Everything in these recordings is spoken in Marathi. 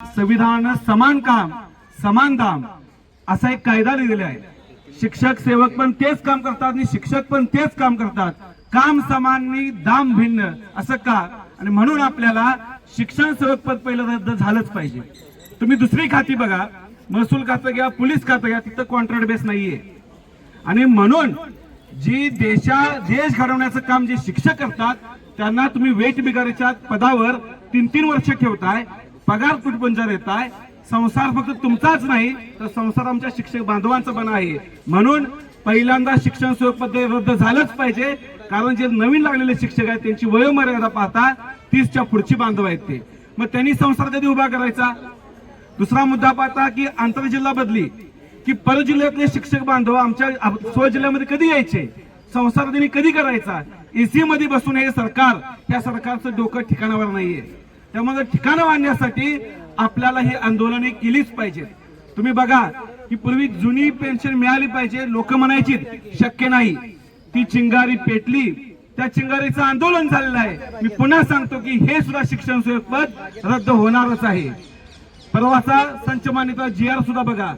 संविधान समान काम समान दाम असा एक कायदा लिहिलेला आहे. शिक्षक सेवक पण तेच काम करतात आणि शिक्षक पण तेच काम करतात. काम समान दाम भिन्न असं का? आणि म्हणून आपल्याला शिक्षण सेवक पद पहिलं रद्द झालंच पाहिजे. तुम्ही दुसरी खाती बघा. महसूल खातं घ्या पोलीस खातं घ्या तिथं कॉन्ट्रॅक्ट बेस नाहीये. आणि म्हणून जी देशा देश घडवण्याचं काम जे शिक्षक करतात त्यांना तुम्ही वेट बिगारीच्या पदावर तीन तीन वर्ष ठेवताय. पगार तुटपुंजा देताय संसार फक्त तुमचाच नाही तर संसार आमच्या शिक्षक बांधवांचा पण आहे. म्हणून पहिल्यांदा शिक्षण सेवक रद्द झालंच पाहिजे. कारण जे नवीन लागलेले शिक्षक आहेत त्यांची वयोमर्यादा पाहता तीसच्या पुढची बांधव आहेत ते. मग त्यांनी संसार कधी उभा करायचा? दुसरा मुद्दा पाहता की आंतरजिल्हा बदली की परजिल्ह्यातले शिक्षक बांधव आमच्या स्व जिल्ह्यामध्ये कधी यायचे? संसार त्यांनी कधी करायचा? एसी मध्ये बसून हे सरकार या सरकारचं डोकं ठिकाणावर नाहीये. त्यामुळे ठिकाणं मांडण्यासाठी आपल्याला ही आंदोलने केलीच पाहिजे तुम्ही बघा की पूर्वी जुनी पेन्शन मिळाली पाहिजे लोक म्हणायची शक्य नाही. ती चिंगारी पेटली. त्या चिंगारीचं आंदोलन झालेलं आहे. मी पुन्हा सांगतो की हे सुद्धा शिक्षण पद रद्द होणारच आहे. परवाचा संच मान्यता जी आर सुद्धा बघा.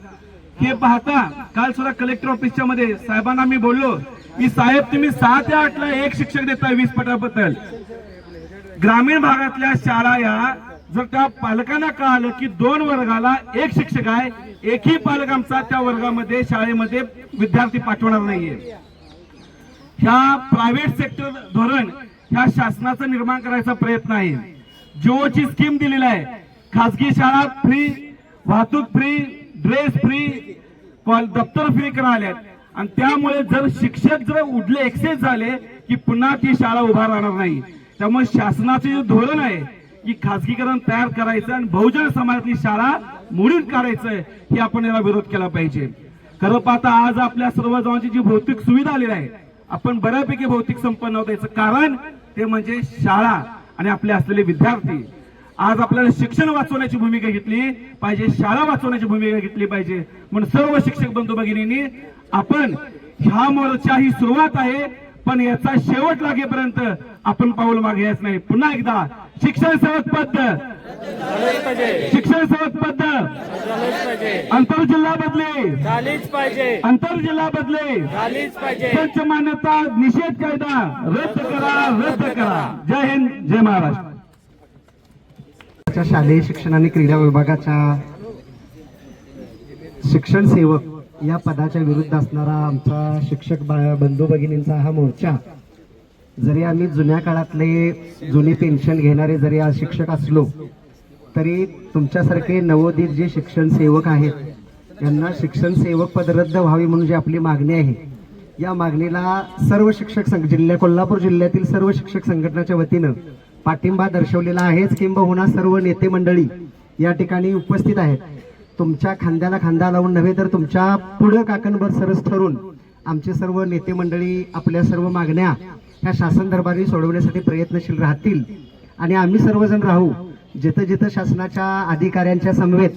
हे पाहता काल सुद्धा कलेक्टर ऑफिसच्या मध्ये साहेबांना मी बोललो की साहेब तुम्ही सहा ते आठला एक शिक्षक देताय वीस पटाबद्दल. ग्रामीण भागातल्या शाळा या जर त्या पालकांना कळालं की दोन वर्गाला एक शिक्षक आहे एकही पालक आमचा त्या वर्गामध्ये शाळेमध्ये विद्यार्थी पाठवणार नाहीये. ह्या प्रायव्हेट सेक्टर धोरण ह्या शासनाचं निर्माण करायचा प्रयत्न आहे. जिओची स्कीम दिलेली आहे. खासगी शाळा फ्री वाहतूक फ्री ड्रेस फ्री दप्तर फ्री करायला आणि त्यामुळे जर शिक्षक जर उडले एक्सेस झाले की पुन्हा ती शाळा उभा राहणार नाही. त्यामुळे शासनाचे जे धोरण आहे की खासगीकरण तयार करायचं आणि बहुजन समाजातली शाळा मोडून काढायचं हे आपण याला विरोध केला पाहिजे. खरं पाहता आज आपल्या सर्व जणांची जी भौतिक सुविधा आलेली आहे आपण बऱ्यापैकी भौतिक संपन्न होत याचं कारण ते म्हणजे शाळा आणि आपले असलेले विद्यार्थी. आज आपल्याला शिक्षण वाचवण्याची भूमिका घेतली पाहिजे शाळा वाचवण्याची भूमिका घेतली पाहिजे. म्हणून सर्व शिक्षक बंधू भगिनींनी आपण ह्या मोर्चा ही सुरुवात आहे पण याचा शेवट लागेपर्यंत आपण पाऊल मागे नाही. पुन्हा एकदा शिक्षण सेवक पद. शिक्षण सेवक पद. आंतरजिल्हा बदले. झालीच पाहिजे आंतरजिल्हा बदले. झालीच पाहिजे मान्यता निषेध कायदा. रद्द करा रद्द करा. जय हिंद जय महाराष्ट्र. शालेय शिक्षण आणि क्रीडा विभागाच्या शिक्षण सेवक या पदाच्या विरुद्ध असणारा आमचा शिक्षक बा- बंधू भगिनींचा हा मोर्चा. जरी आम्ही जुन्या काळातले जुनी पेन्शन घेणारे जरी आज शिक्षक असलो तरी तुमच्यासारखे नवोदित जे शिक्षण सेवक आहेत यांना शिक्षण सेवक पद रद्द व्हावी म्हणून जी आपली मागणी आहे या मागणीला सर्व शिक्षक संघ जिल्ह्या कोल्हापूर जिल्ह्यातील सर्व शिक्षक संघटनाच्या वतीनं पाठिंबा दर्शवलेला आहेच किंबहुना सर्व नेते मंडळी या ठिकाणी उपस्थित आहेत. तुमच्या खांद्याला खांदा लावून नव्हे तर तुमच्या पुढं काकणभर सरस ठरून आमचे सर्व नेते मंडळी आपल्या सर्व मागण्या ह्या शासन दरबारी सोडवण्यासाठी प्रयत्नशील राहतील. आणि आम्ही सर्वजण राहू. जिथं जिथं शासनाच्या अधिकाऱ्यांच्या समवेत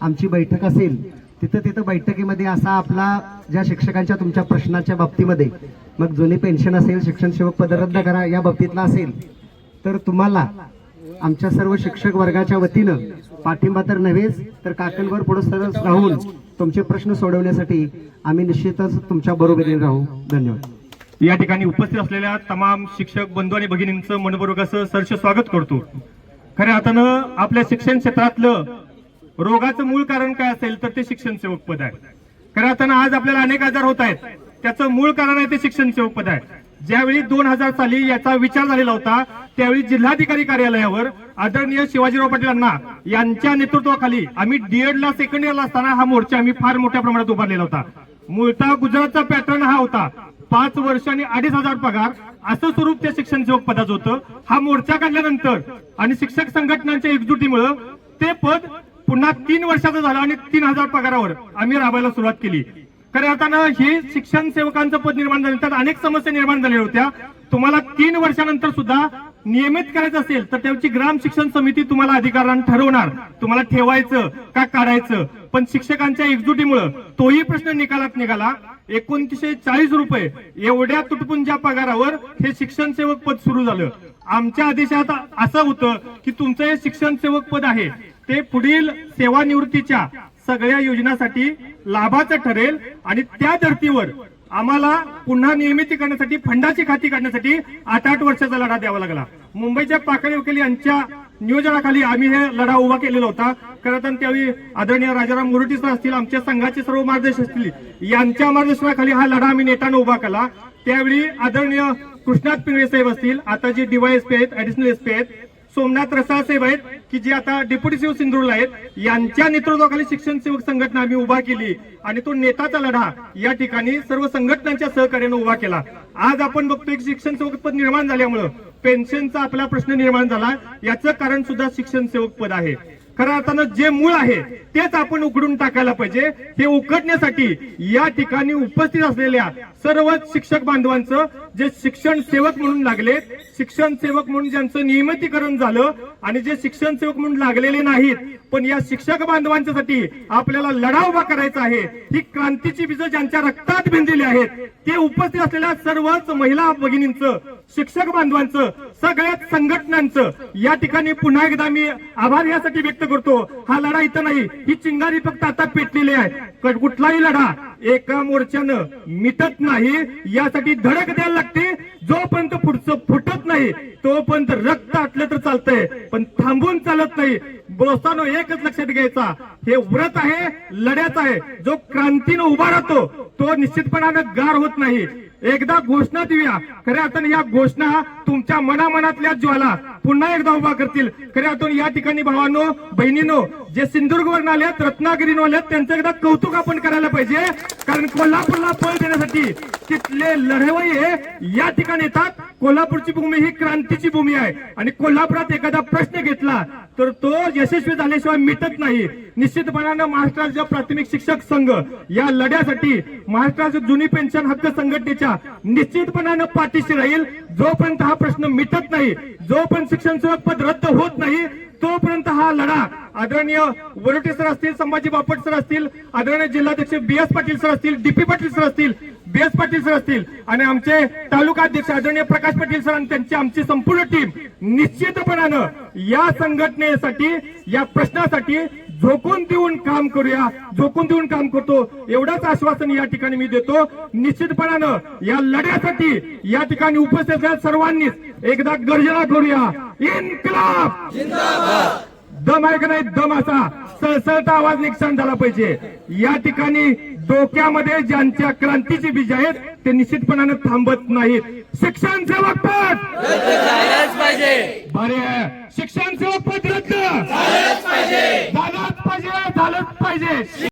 आमची बैठक असेल तिथं तिथं बैठकीमध्ये असा आपला ज्या शिक्षकांच्या तुमच्या प्रश्नाच्या बाबतीमध्ये मग जुनी पेन्शन असेल शिक्षण सेवक पद रद्द करा या बाबतीतला असेल तर तुम्हाला आमच्या सर्व शिक्षक वर्गाच्या वतीनं पाठिंबा तर नव्हेच तर काकणवर पुढे सरस राहून तुमचे प्रश्न सोडवण्यासाठी आम्ही निश्चितच तुमच्या बरोबरीने राहू. धन्यवाद. या ठिकाणी उपस्थित असलेल्या तमाम शिक्षक बंधू आणि भगिनींचं मनपूर्वक सरस स्वागत करतो. खऱ्या अर्थानं आपल्या शिक्षण क्षेत्रातलं रोगाचं मूळ कारण काय असेल तर ते शिक्षण सेवक पद आहे. खऱ्या अर्थानं आज आपल्याला अनेक आजार होत आहेत. त्याचं मूळ कारण आहे ते शिक्षण सेवक पद आहे. ज्यावेळी दोन हजार साली याचा विचार झालेला होता त्यावेळी जिल्हाधिकारी कार्यालयावर आदरणीय शिवाजीराव पाटील यांच्या नेतृत्वाखाली आम्ही डीएड ला सेकंड इयरला असताना हा मोर्चा आम्ही फार मोठ्या प्रमाणात उभारलेला होता. मूळतः गुजरातचा पॅटर्न हा होता पाच वर्ष आणि अडीच हजार पगार असं स्वरूप त्या शिक्षण सेवक पदाचं होतं. हा मोर्चा काढल्यानंतर आणि शिक्षक संघटनांच्या एकजुटीमुळं ते पद पुन्हा तीन वर्षाचं झालं आणि तीन हजार पगारावर आम्ही राबायला सुरुवात केली. खऱ्या अर्थानं हे शिक्षण सेवकांचं पद निर्माण झालं. त्यात अनेक समस्या निर्माण झालेल्या होत्या. तुम्हाला तीन वर्षानंतर सुद्धा नियमित करायचं असेल तर त्याची ग्राम शिक्षण समिती तुम्हाला अधिकारानं ठरवणार. तुम्हाला ठेवायचं का काढायचं? पण शिक्षकांच्या एकजुटीमुळं तोही प्रश्न निकालात निघाला. एकोणतीसशे चाळीस रुपये एवढ्या तुटपुंच्या पगारावर हे शिक्षण सेवक पद सुरू झालं. आमच्या आदेशात असं होतं की तुमचं हे शिक्षण सेवक पद आहे ते पुढील सेवानिवृत्तीच्या सगळ्या योजनासाठी लाभाचं ठरेल आणि त्या धर्तीवर आम्हाला पुन्हा नियमिती करण्यासाठी फंडाची खाती काढण्यासाठी आठ आठ वर्षाचा लढा द्यावा लागला. मुंबईच्या पाकळी वकील यांच्या नियोजनाखाली आम्ही हे लढा उभा केलेला होता. खरं तर त्यावेळी आदरणीय राजाराम मुरुटी सर असतील आमच्या संघाचे सर्व मार्गदर्शक असतील यांच्या मार्गदर्शनाखाली हा लढा आम्ही नेटानं उभा केला. त्यावेळी आदरणीय कृष्णात पिंगळे साहेब असतील आता जे डीवायएसपी आहेत ऍडिशनल एसपी आहेत सोमनाथ रसाळ साहेब आहेत की जे आता डेप्युटी सीओ सिंधुरला आहेत. यांच्या नेतृत्वाखाली शिक्षण सेवक संघटना आम्ही उभा केली आणि तो नेताचा लढा या ठिकाणी सर्व संघटनांच्या सहकार्याने उभा केला. आज आपण बघतोय की शिक्षण सेवक पद निर्माण झाल्यामुळं पेन्शनचा आपला प्रश्न निर्माण झाला. याचं कारण सुद्धा शिक्षण सेवक पद आहे. खऱ्या अर्थानं जे मूळ आहे तेच आपण उकडून टाकायला पाहिजे. हे उकडण्यासाठी या ठिकाणी उपस्थित असलेल्या सर्व शिक्षक बांधवांचं जे शिक्षण सेवक म्हणून लागले शिक्षण सेवक म्हणून ज्यांचं नियमितीकरण झालं आणि जे शिक्षण सेवक म्हणून लागलेले नाहीत पण या शिक्षक बांधवांच्यासाठी आपल्याला लढा उभा करायचा आहे. ही क्रांतीची बीज ज्यांच्या रक्तात भिंजलेली आहेत ते उपस्थित असलेल्या सर्वच महिला भगिनींचं शिक्षक बांधवांचं सगळ्याच संघटनांचं या ठिकाणी पुन्हा एकदा मी आभार यासाठी व्यक्त करतो. हा लढा इथं नाही ही चिंगारी फक्त आता पेटलेली आहे. कुठलाही लढा एका मोर्चानं मिटत नाही यासाठी धडक द्यायला लागते. जोपर्यंत पुढचं फुटत नाही तोपर्यंत रक्त आटलं तर चालतंय. पण थांबून चालत नाही. दोस्तानो एकच लक्षात घ्यायचा. हे व्रत आहे लढ्याचा आहे. जो क्रांतीनं उभा राहतो तो निश्चितपणानं गार होत नाही. एकदा घोषणा देऊया. खऱ्या अर्थाने या घोषणा तुमच्या मनामनातल्या ज्वाला. पुन्हा एकदा उभा करतील. खरे अर्थाने या ठिकाणी भावांनो बहिणीनो जे सिंधुदुर्गवरून आल्यात रत्नागिरीनं आल्यात त्यांचं एकदा कौतुक आपण करायला पाहिजे. कारण कोल्हापूरला पळ देण्यासाठी तिथले लढवय्ये या ठिकाणी येतात. कोल्हापूरची भूमी ही क्रांतीची भूमी आहे. आणि कोल्हापुरात एखादा प्रश्न घेतला तर तो यशस्वी झाल्याशिवाय मिटत नाही. निश्चितपणानं महाराष्ट्राच्या प्राथमिक शिक्षक संघ या लढ्यासाठी महाराष्ट्राच्या जुनी पेन्शन हक्क संघटनेच्या निश्चितपणानं पाठीशी राहील. जोपर्यंत हा प्रश्न मिटत नाही जोपर्यंत शिक्षण सेवक पद रद्द होत नाही तोपर्यंत हा लढा. आदरणीय वरटे सर असतील संभाजी बापट सर असतील आदरणीय जिल्हाध्यक्ष बी एस पाटील सर असतील डीपी पाटील सर असतील बी एस पाटील सर असतील आणि आमचे तालुका अध्यक्ष आदरणीय प्रकाश पाटील सर आणि त्यांची आमची संपूर्ण टीम निश्चितपणानं या संघटनेसाठी या प्रश्नासाठी झोकून देऊन काम करूया झोकून देऊन काम करतो. एवढंच आश्वासन या ठिकाणी मी देतो. निश्चितपणानं या लढ्यासाठी या ठिकाणी उपस्थित सर्वांनीच एकदा गर्जना करूया. इन्कलाब! दम आहे का नाही? दम असा. सळसळता आवाज निकसान झाला पाहिजे. या ठिकाणी डोक्यामध्ये ज्यांच्या क्रांतीची बीज आहेत ते निश्चितपणानं थांबत नाहीत. शिक्षण सेवक पद! बरे शिक्षण सेवक पद रद्द. झालंच पाहिजे. झालंच पाहिजे झालंच पाहिजे.